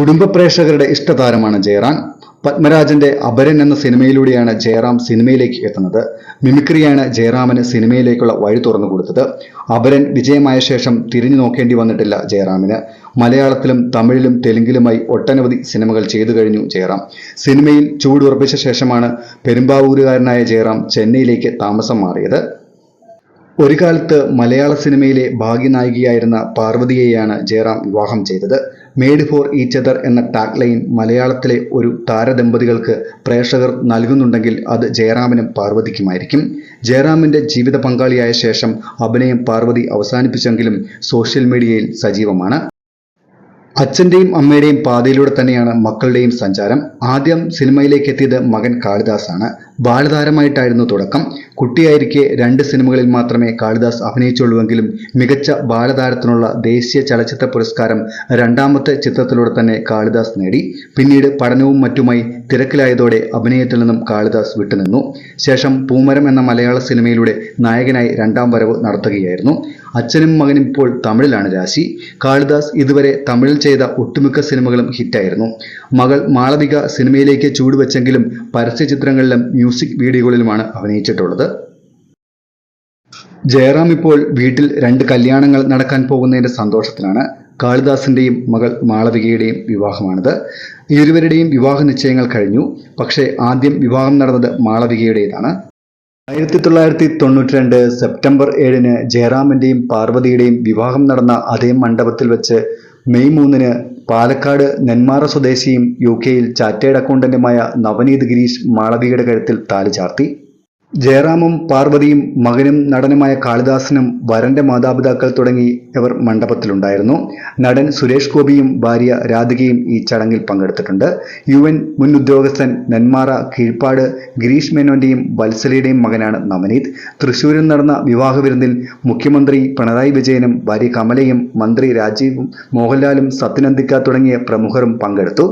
കുടുംബ പ്രേക്ഷകരുടെ ഇഷ്ടതാരമാണ് ജയറാം. പത്മരാജന്റെ അപരൻ എന്ന സിനിമയിലൂടെയാണ് ജയറാം സിനിമയിലേക്ക് എത്തുന്നത്. മിമിക്രിയാണ് ജയറാമിന് സിനിമയിലേക്കുള്ള വഴി തുറന്നു കൊടുത്തത്. അപരൻ വിജയമായ ശേഷം തിരിഞ്ഞു നോക്കേണ്ടി വന്നിട്ടില്ല ജയറാമിന്. മലയാളത്തിലും തമിഴിലും തെലുങ്കിലുമായി ഒട്ടനവധി സിനിമകൾ ചെയ്തു കഴിഞ്ഞു ജയറാം. സിനിമയിൽ ചൂടുറപ്പിച്ച ശേഷമാണ് പെരുമ്പാവൂരുകാരനായ ജയറാം ചെന്നൈയിലേക്ക് താമസം മാറിയത്. ഒരു കാലത്ത് മലയാള സിനിമയിലെ ഭാഗ്യനായികയായിരുന്ന പാർവതിയെയാണ് ജയറാം വിവാഹം ചെയ്തത്. മെയ്ഡ് ഫോർ ഈച്ച് അതർ എന്ന ടാഗ് ലൈൻ മലയാളത്തിലെ ഒരു താരദമ്പതികൾക്ക് പ്രേക്ഷകർ നൽകുന്നുണ്ടെങ്കിൽ അത് ജയറാമിനും പാർവതിക്കുമായിരിക്കും. ജയറാമിന്റെ ജീവിത പങ്കാളിയായ ശേഷം അഭിനയം പാർവതി അവസാനിപ്പിച്ചെങ്കിലും സോഷ്യൽ മീഡിയയിൽ സജീവമാണ്. അച്ഛന്റെയും അമ്മയുടെയും പാതയിലൂടെ തന്നെയാണ് മക്കളുടെയും സഞ്ചാരം. ആദ്യം സിനിമയിലേക്ക് എത്തിയത് മകൻ കാളിദാസാണ്. ബാലതാരമായിട്ടായിരുന്നു തുടക്കം. കുട്ടിയായിരിക്കെ രണ്ട് സിനിമകളിൽ മാത്രമേ കാളിദാസ് അഭിനയിച്ചുള്ളൂവെങ്കിലും മികച്ച ബാലതാരത്തിനുള്ള ദേശീയ ചലച്ചിത്ര പുരസ്കാരം രണ്ടാമത്തെ ചിത്രത്തിലൂടെ തന്നെ കാളിദാസ് നേടി. പിന്നീട് പഠനവും മറ്റുമായി തിരക്കിലായതോടെ അഭിനയത്തിൽ നിന്നും കാളിദാസ് വിട്ടുനിന്നു. ശേഷം പൂമരം എന്ന മലയാള സിനിമയിലൂടെ നായകനായി രണ്ടാം വരവ് നടത്തുകയായിരുന്നു. അച്ഛനും മകനും ഇപ്പോൾ തമിഴിലാണ് രാശി. കാളിദാസ് ഇതുവരെ തമിഴിൽ ചെയ്ത ഒട്ടുമിക്ക സിനിമകളും ഹിറ്റായിരുന്നു. മകൾ മാളവിക സിനിമയിലേക്ക് ചൂടുവെച്ചെങ്കിലും പരസ്യ ചിത്രങ്ങളിലും മ്യൂസിക് വീഡിയോകളിലുമാണ് അഭിനയിച്ചിട്ടുള്ളത്. ജയറാം ഇപ്പോൾ വീട്ടിൽ രണ്ട് കല്യാണങ്ങൾ നടക്കാൻ പോകുന്നതിന്റെ സന്തോഷത്തിലാണ്. കാളിദാസിന്റെയും മകൾ മാളവികയുടെയും വിവാഹമാണിത്. ഇരുവരുടെയും വിവാഹ നിശ്ചയങ്ങൾ കഴിഞ്ഞു. പക്ഷേ ആദ്യം വിവാഹം നടന്നത് മാളവികയുടേതാണ്. ആയിരത്തി തൊള്ളായിരത്തി തൊണ്ണൂറ്റി രണ്ട് സെപ്റ്റംബർ ഏഴിന് ജയറാമിന്റെയും പാർവതിയുടെയും വിവാഹം നടന്ന അതേ മണ്ഡപത്തിൽ വെച്ച് മെയ് മൂന്നിന് പാലക്കാട് നെന്മാറ സ്വദേശിയും യു കെയിൽ ചാറ്റേഡ് അക്കൗണ്ടന്റുമായ നവനീത് ഗിരീഷ് മാളവികയുടെ കഴുത്തിൽ താലി ചാർത്തി. ജയറാമും പാർവതിയും മകനും നടനുമായ കാളിദാസനും വരന്റെ മാതാപിതാക്കൾ തുടങ്ങി ഇവർ മണ്ഡപത്തിലുണ്ടായിരുന്നു. നടൻ സുരേഷ് ഗോപിയും ഭാര്യ രാധികയും ഈ ചടങ്ങിൽ പങ്കെടുത്തിട്ടുണ്ട്. യു എൻ മുൻ ഉദ്യോഗസ്ഥൻ നെന്മാറ കീഴ്പ്പാട് ഗിരീഷ് മേനോന്റെയും വത്സലയുടെയും മകനാണ് നവനീത്. തൃശൂരിൽ നടന്ന വിവാഹ വിരുന്നിൽ മുഖ്യമന്ത്രി പിണറായി വിജയനും ഭാര്യ കമലയും മന്ത്രി രാജീവും മോഹൻലാലും സത്യനന്ദിക്ക തുടങ്ങിയ പ്രമുഖരും പങ്കെടുത്തു.